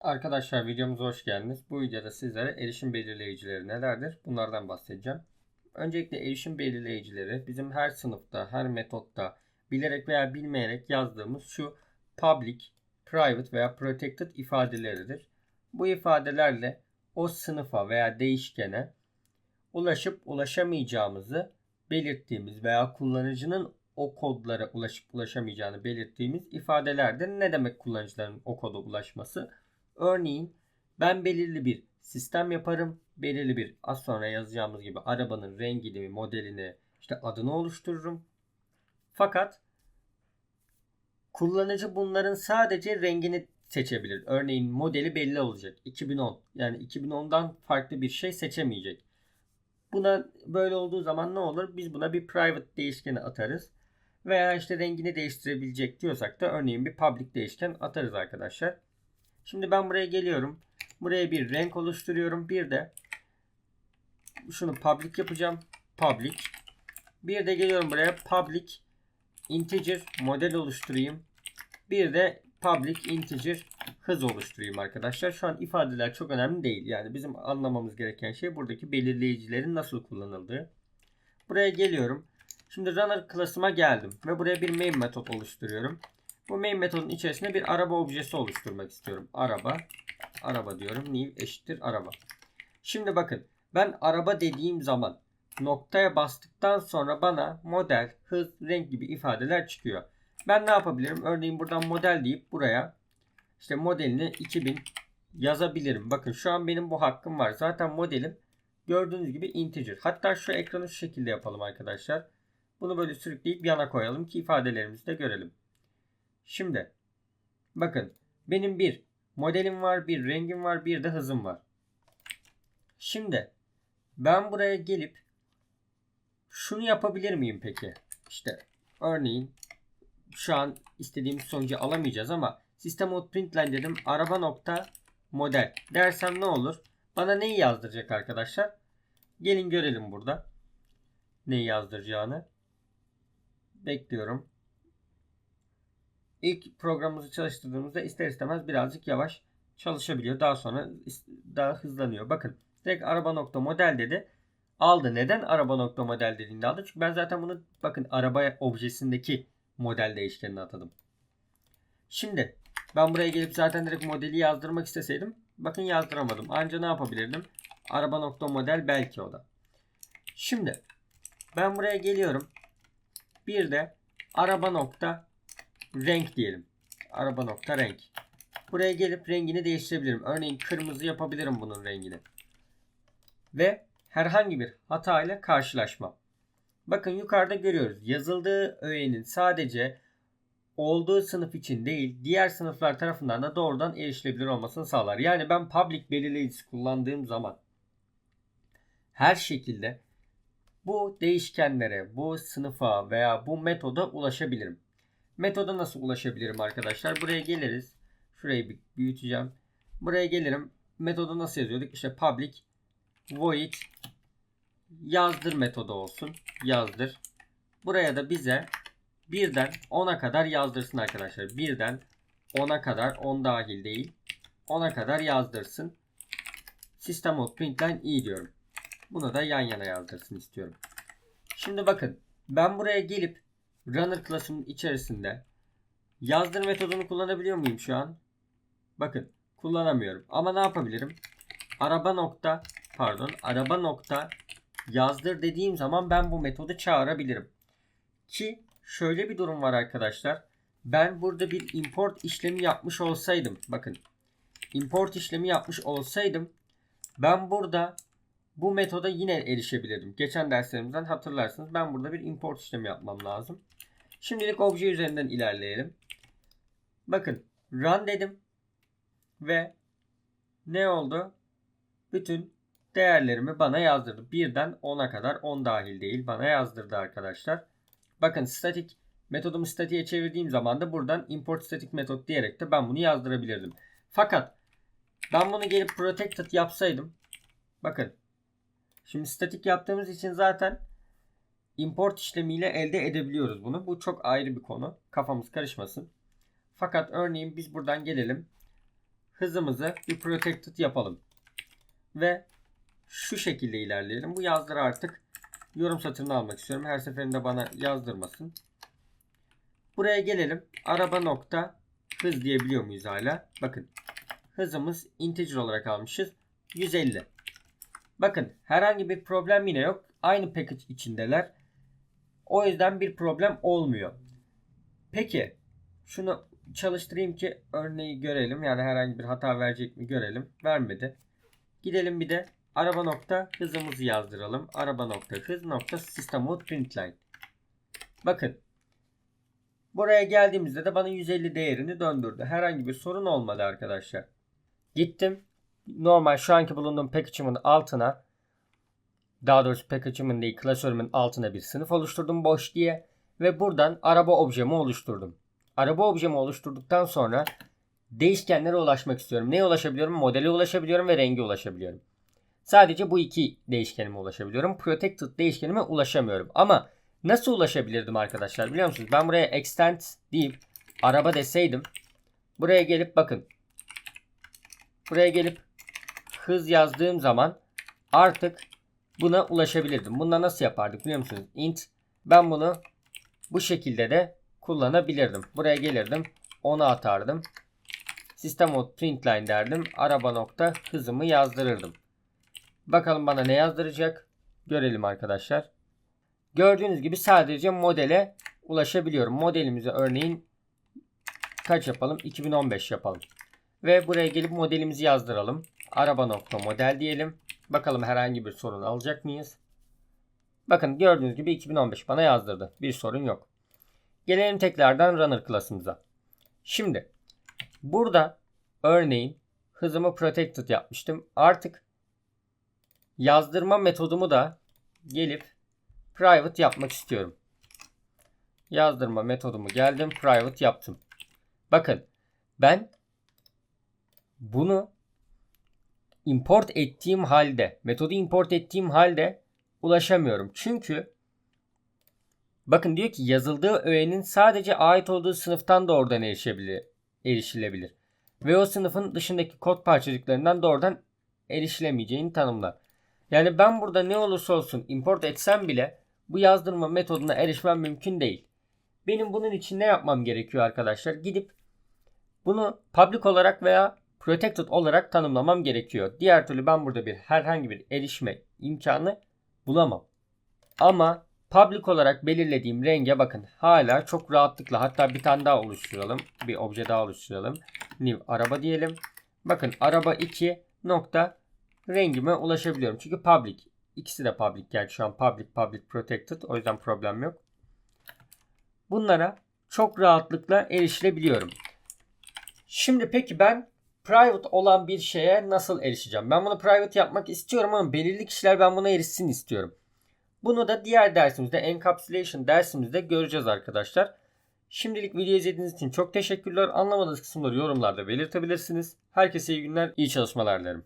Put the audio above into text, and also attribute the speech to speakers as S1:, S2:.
S1: Arkadaşlar videomuza hoş geldiniz. Bu videoda sizlere erişim belirleyicileri nelerdir? Bunlardan bahsedeceğim. Öncelikle erişim belirleyicileri bizim her sınıfta, her metotta bilerek veya bilmeyerek yazdığımız şu public, private veya protected ifadeleridir. Bu ifadelerle o sınıfa veya değişkene ulaşıp ulaşamayacağımızı belirttiğimiz veya kullanıcının o kodlara ulaşıp ulaşamayacağını belirttiğimiz ifadelerdir. Ne demek kullanıcıların o koda ulaşması? Örneğin ben belirli bir sistem yaparım. Belirli bir az sonra yazacağımız gibi arabanın rengini, modelini, işte adını oluştururum. Fakat kullanıcı bunların sadece rengini seçebilir. Örneğin modeli belli olacak. 2010. Yani 2010'dan farklı bir şey seçemeyecek. Buna böyle olduğu zaman ne olur? Biz buna bir private değişkeni atarız. Veya işte rengini değiştirebilecek diyorsak da örneğin bir public değişken atarız arkadaşlar. Şimdi ben buraya geliyorum. Buraya bir renk oluşturuyorum. Bir de şunu public yapacağım. Public. Bir de geliyorum buraya public integer model oluşturayım. Bir de public integer hız oluşturayım arkadaşlar. Şu an ifadeler çok önemli değil. Yani bizim anlamamız gereken şey buradaki belirleyicilerin nasıl kullanıldığı. Buraya geliyorum. Şimdi runner class'ıma geldim ve buraya bir main metot oluşturuyorum. Bu main metodun içerisinde bir araba objesi oluşturmak istiyorum. Araba, araba diyorum. New eşittir araba. Şimdi bakın ben araba dediğim zaman noktaya bastıktan sonra bana model, hız, renk gibi ifadeler çıkıyor. Ben ne yapabilirim? Örneğin buradan model deyip buraya işte modelini 2000 yazabilirim. Bakın şu an benim bu hakkım var. Zaten modelim gördüğünüz gibi integer. Hatta şu ekranı şu şekilde yapalım arkadaşlar. Bunu böyle sürükleyip yana koyalım ki ifadelerimizi de görelim. Şimdi bakın benim bir modelim var, bir rengim var, bir de hızım var. Şimdi ben buraya gelip şunu yapabilir miyim peki? İşte örneğin şu an istediğimiz sonucu alamayacağız ama sistem out println dedim araba nokta model dersem ne olur? Bana neyi yazdıracak arkadaşlar? Gelin görelim burada. Neyi yazdıracağını. Bekliyorum. İlk programımızı çalıştırdığımızda ister istemez birazcık yavaş çalışabiliyor. Daha sonra daha hızlanıyor. Bakın direkt araba nokta model dedi. Aldı. Neden araba nokta model dediğinde aldı? Çünkü ben zaten bunu bakın araba objesindeki model değişkenine atadım. Şimdi ben buraya gelip zaten direkt modeli yazdırmak isteseydim bakın yazdıramadım. Anca ne yapabilirdim? Araba nokta model belki o da. Şimdi ben buraya geliyorum. Bir de araba nokta renk diyelim. Araba nokta renk. Buraya gelip rengini değiştirebilirim. Örneğin kırmızı yapabilirim bunun rengini. Ve herhangi bir hata ile karşılaşmam. Bakın yukarıda görüyoruz. Yazıldığı öğenin sadece olduğu sınıf için değil, diğer sınıflar tarafından da doğrudan erişilebilir olmasını sağlar. Yani ben public belirleyicisi kullandığım zaman her şekilde bu değişkenlere, bu sınıfa veya bu metoda ulaşabilirim. Metoda nasıl ulaşabilirim arkadaşlar? Buraya geliriz. Şurayı bir büyüteceğim. Buraya gelirim. Metodu nasıl yazıyorduk? İşte public void yazdır metodu olsun. Yazdır. Buraya da bize birden 10'a kadar yazdırsın arkadaşlar. Birden 10'a kadar 10 dahil değil. 10'a kadar yazdırsın. System out println i diyorum. Bunu da yan yana yazdırsın istiyorum. Şimdi bakın ben buraya gelip runner class'ımın içerisinde yazdır metodunu kullanabiliyor muyum şu an? Bakın kullanamıyorum. Ama ne yapabilirim? Araba nokta pardon araba nokta yazdır dediğim zaman ben bu metodu çağırabilirim. Ki şöyle bir durum var arkadaşlar. Ben burada bir import işlemi yapmış olsaydım bakın import işlemi yapmış olsaydım ben burada bu metoda yine erişebilirdim. Geçen derslerimizden hatırlarsınız. Ben burada bir import işlemi yapmam lazım. Şimdilik obje üzerinden ilerleyelim. Bakın run dedim ve ne oldu? Bütün değerlerimi bana yazdırdı. Birden 10'a kadar 10 dahil değil bana yazdırdı arkadaşlar. Bakın statik metodumu statiğe çevirdiğim zaman da buradan import static metot diyerek de ben bunu yazdırabilirdim. Fakat ben bunu gelip protected yapsaydım bakın şimdi statik yaptığımız için zaten import işlemiyle elde edebiliyoruz bunu. Bu çok ayrı bir konu. Kafamız karışmasın. Fakat örneğin biz buradan gelelim. hızımızı bir protected yapalım. Ve şu şekilde ilerleyelim. Bu yazları artık yorum satırını almak istiyorum. Her seferinde bana yazdırmasın. Buraya gelelim. Araba nokta hız diyebiliyor muyuz hala? Bakın. Hızımız integer olarak almışız. 150. Bakın herhangi bir problem yine yok. Aynı package içindeler. O yüzden bir problem olmuyor. Peki şunu çalıştırayım ki örneği görelim. Yani herhangi bir hata verecek mi görelim. Vermedi. Gidelim bir de araba nokta hızımızı yazdıralım. Araba nokta hız nokta system out println. Bakın. Buraya geldiğimizde de bana 150 değerini döndürdü. Herhangi bir sorun olmadı arkadaşlar. Gittim. Normal şu anki bulunduğum package'ımın altına daha doğrusu package'ımın değil klasörümün altına bir sınıf oluşturdum boş diye ve buradan araba objemi oluşturdum. Araba objemi oluşturduktan sonra değişkenlere ulaşmak istiyorum. Neye ulaşabiliyorum? Modele ulaşabiliyorum ve renge ulaşabiliyorum. Sadece bu iki değişkenime ulaşabiliyorum. Protected değişkenime ulaşamıyorum. Ama nasıl ulaşabilirdim arkadaşlar biliyor musunuz? Ben buraya extend deyip araba deseydim buraya gelip bakın buraya gelip hız yazdığım zaman artık buna ulaşabilirdim. Bunda nasıl yapardık biliyor musunuz? int ben bunu bu şekilde de kullanabilirdim. Buraya gelirdim. Onu atardım. System out println derdim. Araba nokta hızımı yazdırırdım. Bakalım bana ne yazdıracak. Görelim arkadaşlar. Gördüğünüz gibi sadece modele ulaşabiliyorum. Modelimize örneğin kaç yapalım? 2015 yapalım. Ve buraya gelip modelimizi yazdıralım. Araba nokta model diyelim. Bakalım herhangi bir sorun alacak mıyız? Bakın gördüğünüz gibi 2015 bana yazdırdı. Bir sorun yok. Gelelim tekrardan runner klasımıza. Şimdi burada örneğin hızımı protected yapmıştım. Artık yazdırma metodumu da gelip private yapmak istiyorum. Yazdırma metodumu geldim private yaptım. Bakın ben bunu import ettiğim halde, metodu import ettiğim halde ulaşamıyorum. Çünkü bakın diyor ki yazıldığı öğenin sadece ait olduğu sınıftan doğrudan erişebilir, erişilebilir. Ve o sınıfın dışındaki kod parçacıklarından doğrudan erişilemeyeceğini tanımlar. Yani ben burada ne olursa olsun import etsem bile bu yazdırma metoduna erişmem mümkün değil. Benim bunun için ne yapmam gerekiyor arkadaşlar? Gidip bunu public olarak veya protected olarak tanımlamam gerekiyor. Diğer türlü ben burada bir herhangi bir erişme imkanı bulamam. Ama public olarak belirlediğim renge bakın hala çok rahatlıkla hatta bir tane daha oluşturalım. Bir obje daha oluşturalım. New araba diyelim. Bakın araba 2 nokta rengime ulaşabiliyorum. Çünkü public. İkisi de public. Gerçi şu an public public protected. O yüzden problem yok. Bunlara çok rahatlıkla erişilebiliyorum. Şimdi peki ben private olan bir şeye nasıl erişeceğim? Ben bunu private yapmak istiyorum ama belirli kişiler ben buna erişsin istiyorum. Bunu da diğer dersimizde encapsulation dersimizde göreceğiz arkadaşlar. Şimdilik video izlediğiniz için çok teşekkürler. Anlamadığınız kısımları yorumlarda belirtebilirsiniz. Herkese iyi günler, iyi çalışmalar dilerim.